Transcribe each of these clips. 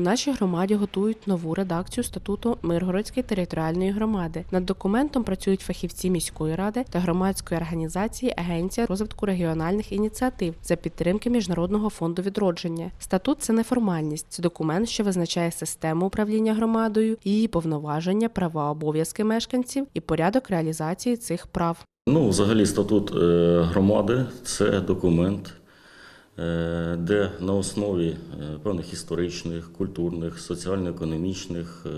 Нашій громаді готують нову редакцію статуту Миргородської територіальної громади. Над документом працюють фахівці міської ради та громадської організації Агенція розвитку регіональних ініціатив за підтримки Міжнародного фонду відродження. Статут це не формальність, це документ, що визначає систему управління громадою, її повноваження, права, обов'язки мешканців і порядок реалізації цих прав. Ну, взагалі, статут е, громади це документ, де на основі е, певних історичних, культурних, соціально-економічних е,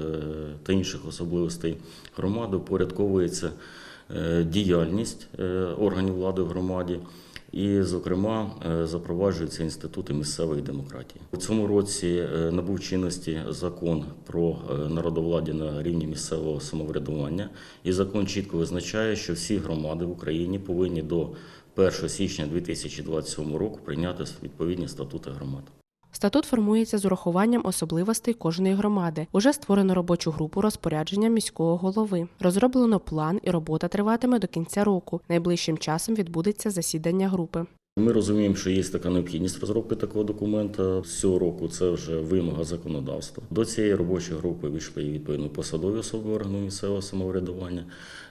та інших особливостей громади упорядковується е, діяльність е, органів влади в громаді. І, зокрема, е, запроваджуються інститути місцевої демократії. У цьому році е, набув чинності закон про е, народовладдя на рівні місцевого самоврядування, і закон чітко визначає, що всі громади в Україні повинні до 1 січня 2027 року прийняти відповідні статути громад. Статут формується з урахуванням особливостей кожної громади. Уже створено робочу групу розпорядження міського голови. Розроблено план і робота триватиме до кінця року. Найближчим часом відбудеться засідання групи. Ми розуміємо, що є така необхідність розробки такого документа. З цього року це вже вимога законодавства. До цієї робочої групи вийшли відповідно посадові особи органу місцевого самоврядування,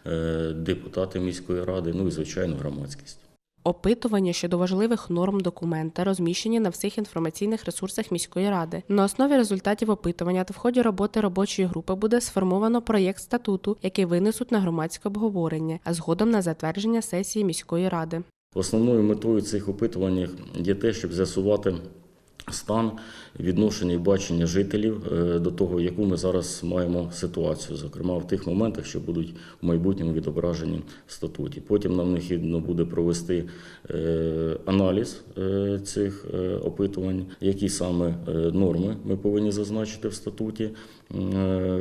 е, депутати міської ради, ну і звичайно громадськість. Опитування щодо важливих норм документа розміщені на всіх інформаційних ресурсах міської ради. На основі результатів опитування та в ході роботи робочої групи буде сформовано проєкт статуту, який винесуть на громадське обговорення, а згодом на затвердження сесії міської ради. Основною метою цих опитувань є те, щоб з'ясувати стан відношення і бачення жителів е, до того, яку ми зараз маємо ситуацію, зокрема в тих моментах, що будуть в майбутньому відображені в статуті. Потім нам необхідно буде провести е, аналіз е, цих опитувань, які саме норми ми повинні зазначити в статуті.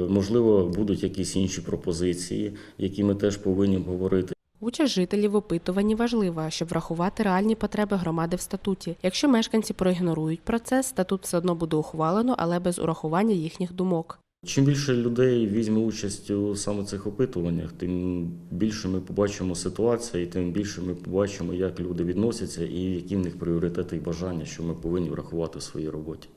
Можливо, будуть якісь інші пропозиції, які ми теж повинні обговорити. Участь жителів в опитуванні важлива, щоб врахувати реальні потреби громади в статуті. Якщо мешканці проігнорують процес, статут все одно буде ухвалено, але без урахування їхніх думок. Чим більше людей візьме участь у саме цих опитуваннях, тим більше ми побачимо ситуацію, і тим більше ми побачимо, як люди відносяться і які в них пріоритети і бажання, що ми повинні врахувати в своїй роботі.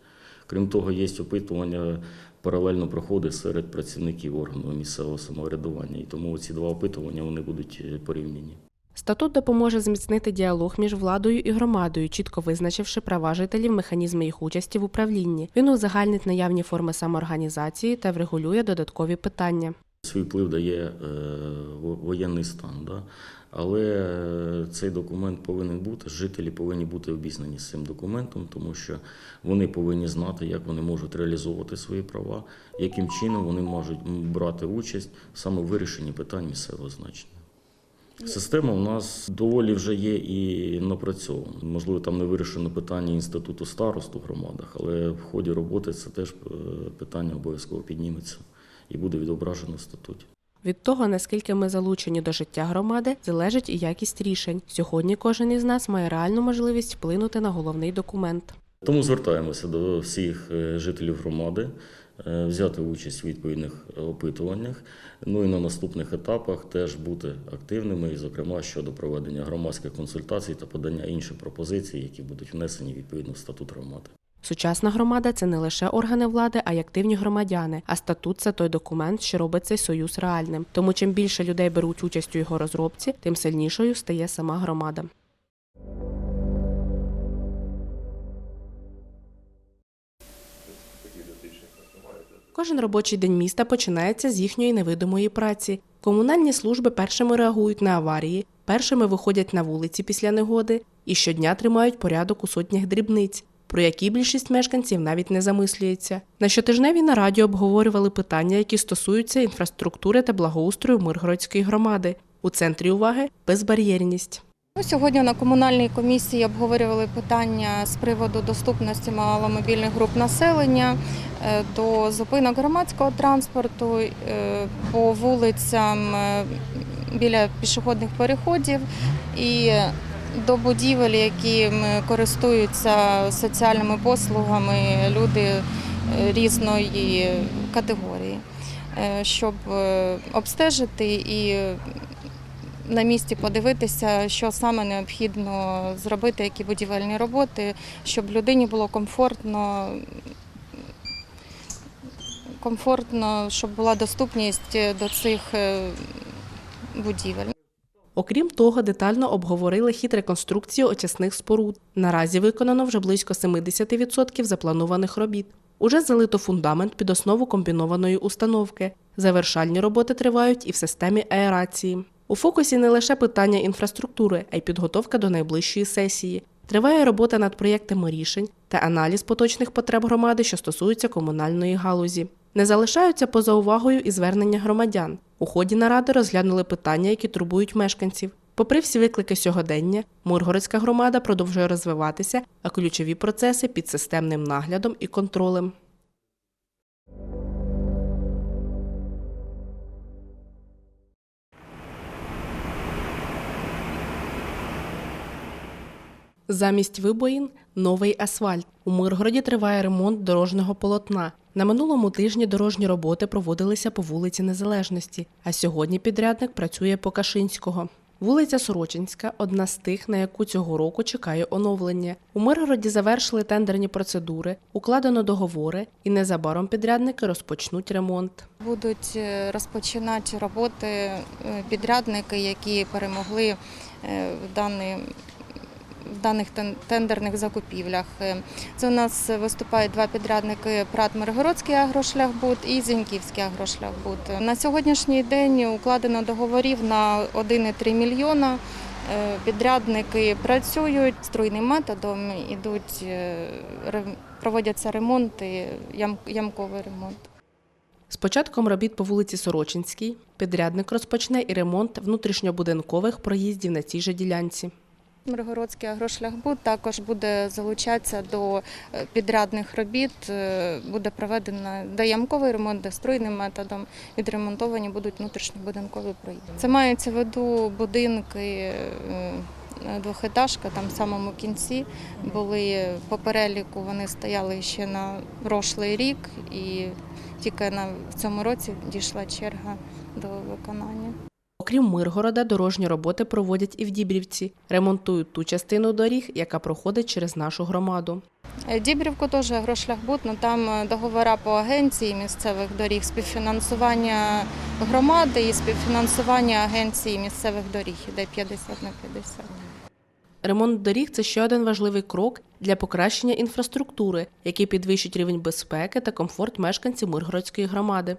Крім того, є опитування паралельно проходить серед працівників органу місцевого самоврядування, і тому ці два опитування вони будуть е, порівняні. Статут допоможе зміцнити діалог між владою і громадою, чітко визначивши права жителів, механізми їх участі в управлінні. Він узагальнить наявні форми самоорганізації та врегулює додаткові питання. Свій вплив дає е, воєнний стан. Да? Але е, цей документ повинен бути, жителі повинні бути обізнані з цим документом, тому що вони повинні знати, як вони можуть реалізовувати свої права, яким чином вони можуть брати участь саме в вирішенні питань місцевого значення. Система у нас доволі вже є і напрацьована. Можливо, там не вирішено питання інституту старост у громадах, але в ході роботи це теж е, питання обов'язково підніметься і буде відображено в статуті. Від того, наскільки ми залучені до життя громади, залежить і якість рішень. Сьогодні кожен із нас має реальну можливість вплинути на головний документ. Тому звертаємося до всіх е, жителів громади е, взяти участь у відповідних опитуваннях. Ну і на наступних етапах теж бути активними, і, зокрема, щодо проведення громадських консультацій та подання інших пропозицій, які будуть внесені відповідно в статут громади. Сучасна громада це не лише органи влади, а й активні громадяни. А статут це той документ, що робить цей союз реальним. Тому чим більше людей беруть участь у його розробці, тим сильнішою стає сама громада. Кожен робочий день міста починається з їхньої невидимої праці. Комунальні служби першими реагують на аварії, першими виходять на вулиці після негоди і щодня тримають порядок у сотнях дрібниць, про які більшість мешканців навіть не замислюється. На щотижневій нараді обговорювали питання, які стосуються інфраструктури та благоустрою Миргородської громади. У центрі уваги безбар'єрність. Ну, Сьогодні на комунальній комісії обговорювали питання з приводу доступності маломобільних груп населення е, до зупинок громадського транспорту е, по вулицям е, біля пішохідних переходів. І до будівель, які користуються соціальними послугами люди е, різної категорії, е, щоб е, обстежити і на місці подивитися, що саме необхідно зробити, які будівельні роботи, щоб людині було комфортно. Комфортно, щоб була доступність до цих будівель. Окрім того, детально обговорили хід реконструкції очисних споруд. Наразі виконано вже близько 70% запланованих робіт. Уже залито фундамент під основу комбінованої установки. Завершальні роботи тривають і в системі аерації. У фокусі не лише питання інфраструктури, а й підготовка до найближчої сесії. Триває робота над проєктами рішень та аналіз поточних потреб громади, що стосуються комунальної галузі. Не залишаються поза увагою і звернення громадян. У ході наради розглянули питання, які турбують мешканців. Попри всі виклики сьогодення, Миргородська громада продовжує розвиватися, а ключові процеси під системним наглядом і контролем. Замість вибоїн новий асфальт. У Миргороді триває ремонт дорожнього полотна. На минулому тижні дорожні роботи проводилися по вулиці Незалежності, а сьогодні підрядник працює по Кашинського. Вулиця Сорочинська одна з тих, на яку цього року чекає оновлення. У Миргороді завершили тендерні процедури, укладено договори, і незабаром підрядники розпочнуть ремонт. Будуть е, розпочинати роботи е, підрядники, які перемогли е, в даний в даних тендерних закупівлях. Е, Це у нас виступають два підрядники ПРАТ Миргородський агрошляхбуд і Зіньківський агрошляхбуд. На сьогоднішній день укладено договорів на 1,3 мільйона. Е, Підрядники працюють струйним методом, е, проводяться ремонти, ямковий ремонт. З початком робіт по вулиці Сорочинській підрядник розпочне і ремонт внутрішньобудинкових проїздів на цій же ділянці. Миргородський агрошляхбуд також буде залучатися до е, підрядних робіт. Е, Буде проведено де ямковий ремонт, де струйним методом. Відремонтовані будуть внутрішньобудинкові проїзди. Це мається в виду будинки. е, Двохетажка там в самому кінці були по переліку. Вони стояли ще на прошлий рік, і тільки в цьому році дійшла черга до виконання. Окрім Миргорода, дорожні роботи проводять і в Дібрівці. Ремонтують ту частину доріг, яка проходить через нашу громаду. Е, Дібрівку теж грошляхбуд, ну там е, договора по агенції місцевих доріг, співфінансування громади і співфінансування агенції місцевих доріг іде 50 на 50. Ремонт доріг це ще один важливий крок для покращення інфраструктури, який підвищить рівень безпеки та комфорт мешканців Миргородської громади.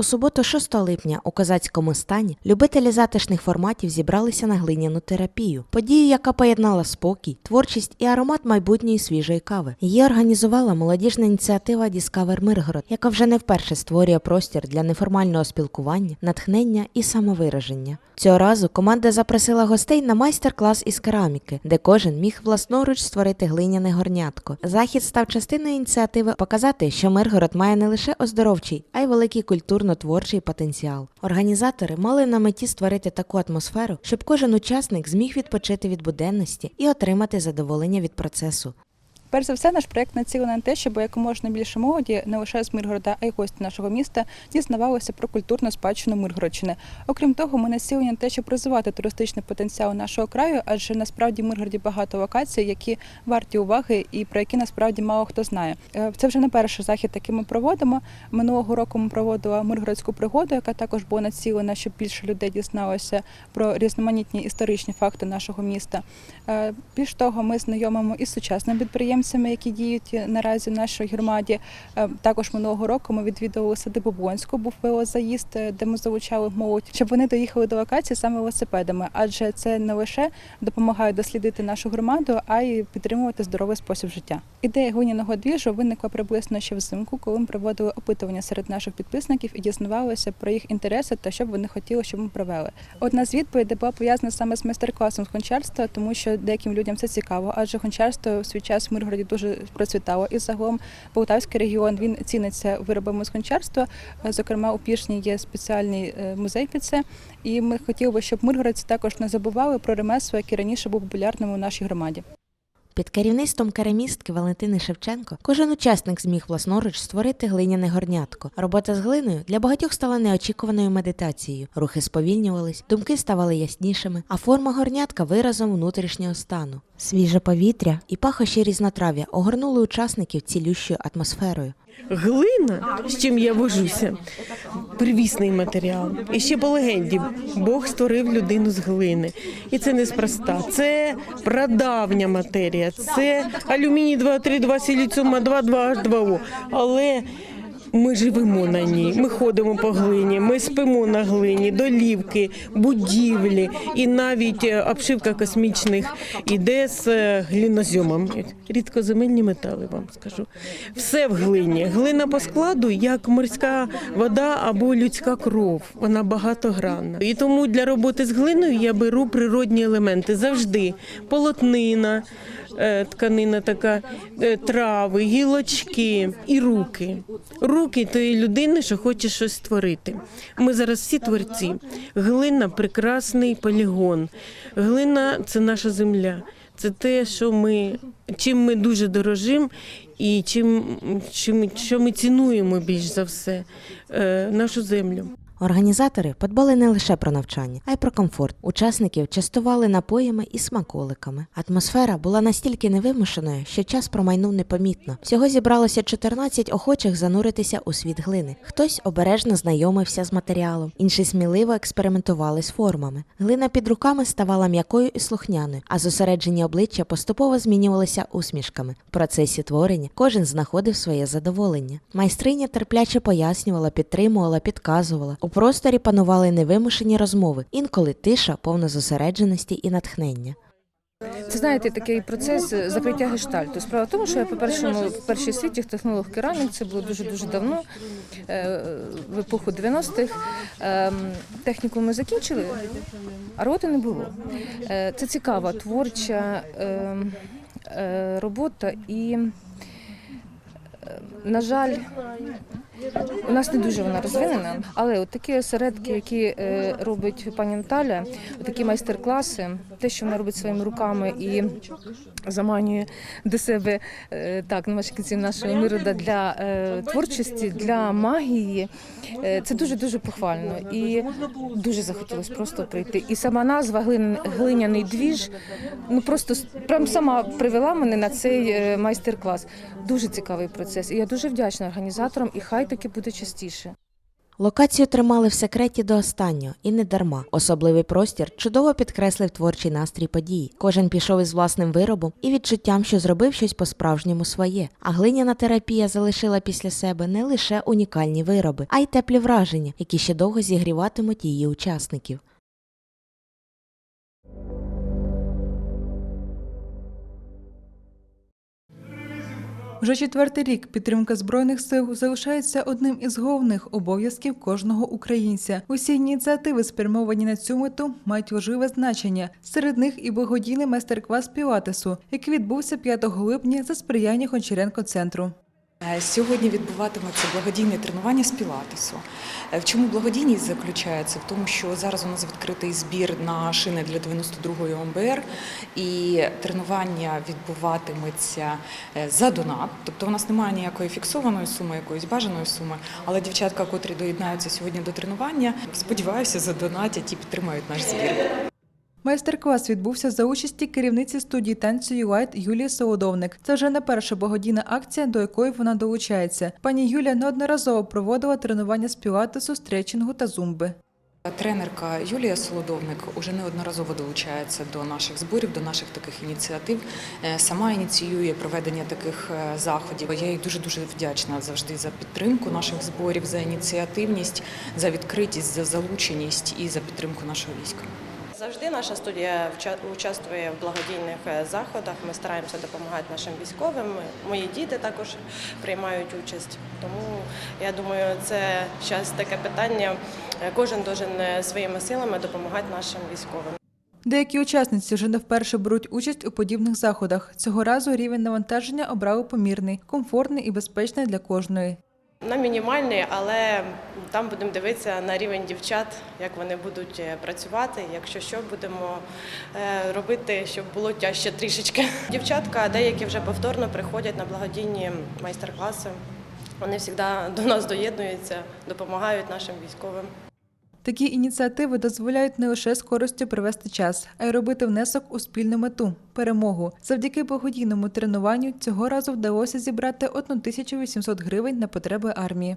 У суботу, 6 липня, у козацькому стані любителі затишних форматів зібралися на глиняну терапію, подію, яка поєднала спокій, творчість і аромат майбутньої свіжої кави. Її організувала молодіжна ініціатива Discover Миргород, яка вже не вперше створює простір для неформального спілкування, натхнення і самовираження. Цього разу команда запросила гостей на майстер-клас із кераміки, де кожен міг власноруч створити глиняне горнятко. Захід став частиною ініціативи показати, що Миргород має не лише оздоровчий, а й великий культурно-творчий потенціал. Організатори мали на меті створити таку атмосферу, щоб кожен учасник зміг відпочити від буденності і отримати задоволення від процесу. Перш за все, наш проект націлений на те, щоб якомога більше молоді, не лише з Миргорода, а й гості нашого міста, дізнавалися про культурну спадщину Миргородщини. Окрім того, ми націлені на те, щоб розвивати туристичний потенціал нашого краю, адже насправді в Миргороді багато локацій, які варті уваги і про які насправді мало хто знає. Е, Це вже не перший захід, який ми проводимо. Минулого року ми проводили Миргородську пригоду, яка також була націлена, щоб більше людей дізналося про різноманітні історичні факти нашого міста. Е, Більш того, ми знайомимо із сучасними підприємцями, які діють наразі в нашій громаді. Е, Також минулого року ми відвідували садибу Бонську, був велозаїзд, е, де ми залучали молодь, щоб вони доїхали до локації саме велосипедами, адже це не лише допомагає дослідити нашу громаду, а й підтримувати здоровий спосіб життя. Ідея глиняного двіжу виникла приблизно ще взимку, коли ми проводили опитування серед наших підписників і дізнавалися про їх інтереси та що б вони хотіли, щоб ми провели. Одна з відповідей була пов'язана саме з майстер-класом з гончарства, тому що деяким людям це цікаво, адже гончарство в свій час в Миргороді дуже процвітало. І загалом Полтавський регіон він ціниться виробами з гончарства. Е, Зокрема, у Пішні є спеціальний е, музей під це. І ми хотіли би, щоб миргородці також не забували про ремесло, яке раніше був популярним у нашій громаді. Під керівництвом керамістки Валентини Шевченко кожен учасник зміг власноруч створити глиняне горнятко. Робота з глиною для багатьох стала неочікуваною медитацією. Рухи сповільнювались, думки ставали яснішими, а форма горнятка виразом внутрішнього стану. Свіже повітря і пахощі різнотрав'я огорнули учасників цілющою атмосферою. Глина, з чим я вожуся, первісний матеріал. І ще по легенді Бог створив людину з глини. І це неспроста. Це прадавня матерія, це алюміній 2,3, 2 силіціум, 2, 2, H2O. Але ми живемо на ній, ми ходимо по глині, ми спимо на глині, долівки, будівлі і навіть е, обшивка космічних іде з е, глінозьомом. Рідкоземельні метали вам скажу. Все в глині. Глина по складу як морська вода або людська кров. Вона багатогранна. І тому для роботи з глиною я беру природні елементи завжди. Полотнина, тканина така, е, трави, гілочки і руки. Руки тієї людини, що хоче щось створити. Ми зараз всі творці. Глина прекрасний полігон. Глина це наша земля. Це те, що ми чим ми дуже дорожимо і чим, чим що ми цінуємо більш за все е, нашу землю. Організатори подбали не лише про навчання, а й про комфорт. Учасників частували напоями і смаколиками. Атмосфера була настільки невимушеною, що час промайнув непомітно. Всього зібралося 14 охочих зануритися у світ глини. Хтось обережно знайомився з матеріалом, інші сміливо експериментували з формами. Глина під руками ставала м'якою і слухняною, а зосереджені обличчя поступово змінювалися усмішками. В процесі творення кожен знаходив своє задоволення. Майстриня терпляче пояснювала, підтримувала, підказувала. Просторі панували невимушені розмови, інколи тиша, повна зосередженості і натхнення. Це знаєте такий процес закриття гештальту. Справа в тому, що я по першому в першій світі технолог керамік, це було дуже дуже давно, е, в епоху 90-х. Ем, Техніку ми закінчили, а роботи не було. Е, Це цікава творча ем, е, робота і. На жаль, у нас не дуже вона розвинена, але от такі осередки, які е, робить пані Наталя, такі майстер-класи, те, що вона робить своїми руками і заманює до себе е, так на мешканців нашого мирода для е, творчості, для магії. Це дуже дуже похвально і дуже захотілося просто прийти. І сама назва глиняний двіж ну просто прям сама привела мене на цей майстер-клас. Дуже цікавий процес. І я дуже вдячна організаторам, і хай таки буде частіше. Локацію тримали в секреті до останнього і не дарма. Особливий простір чудово підкреслив творчий настрій події. Кожен пішов із власним виробом і відчуттям, що зробив щось по-справжньому своє. А глиняна терапія залишила після себе не лише унікальні вироби, а й теплі враження, які ще довго зігріватимуть її учасників. Вже четвертий рік підтримка збройних сил залишається одним із головних обов'язків кожного українця. Усі ініціативи, спрямовані на цю мету, мають важливе значення. Серед них і благодійний майстер-клас пілатесу, який відбувся 5 липня за сприяння Гончаренко центру. Е, Сьогодні відбуватиметься благодійне тренування з пілатесу. Е, В чому благодійність заключається? В тому, що зараз у нас відкритий збір на шини для 92-ї ОМБР, і тренування відбуватиметься е, за донат. Тобто у нас немає ніякої фіксованої суми, якоїсь бажаної суми. Але дівчатка, котрі доєднаються сьогодні до тренування, сподіваюся, задонатять і підтримають наш збір. Майстер-клас відбувся за участі керівниці студії танцю «Юлайт» Юлії Солодовник. Це вже не перша благодійна акція, до якої вона долучається. Пані Юлія неодноразово проводила тренування з пілатесу, стретчингу та зумби. Тренерка Юлія Солодовник уже неодноразово долучається до наших зборів, до наших таких ініціатив. Е, Сама ініціює проведення таких е, заходів. Я їй дуже дуже вдячна завжди за підтримку наших зборів, за ініціативність, за відкритість, за залученість і за підтримку нашого війська. Завжди наша студія участвує в благодійних е, заходах. Ми стараємося допомагати нашим військовим. Мої діти також приймають участь. Тому я думаю, це зараз таке питання. Е, Кожен должен е, своїми силами допомагати нашим військовим. Деякі учасниці вже не вперше беруть участь у подібних заходах. Цього разу рівень навантаження обрали помірний, комфортний і безпечний для кожної. На мінімальний, але там будемо дивитися на рівень дівчат, як вони будуть е, працювати. Якщо що, будемо е, робити, щоб було тяжче трішечки. Дівчатка, деякі вже повторно приходять на благодійні майстер-класи. Вони завжди до нас доєднуються, допомагають нашим військовим. Такі ініціативи дозволяють не лише з користю провести час, а й робити внесок у спільну мету перемогу. Завдяки благодійному тренуванню цього разу вдалося зібрати 1800 гривень на потреби армії.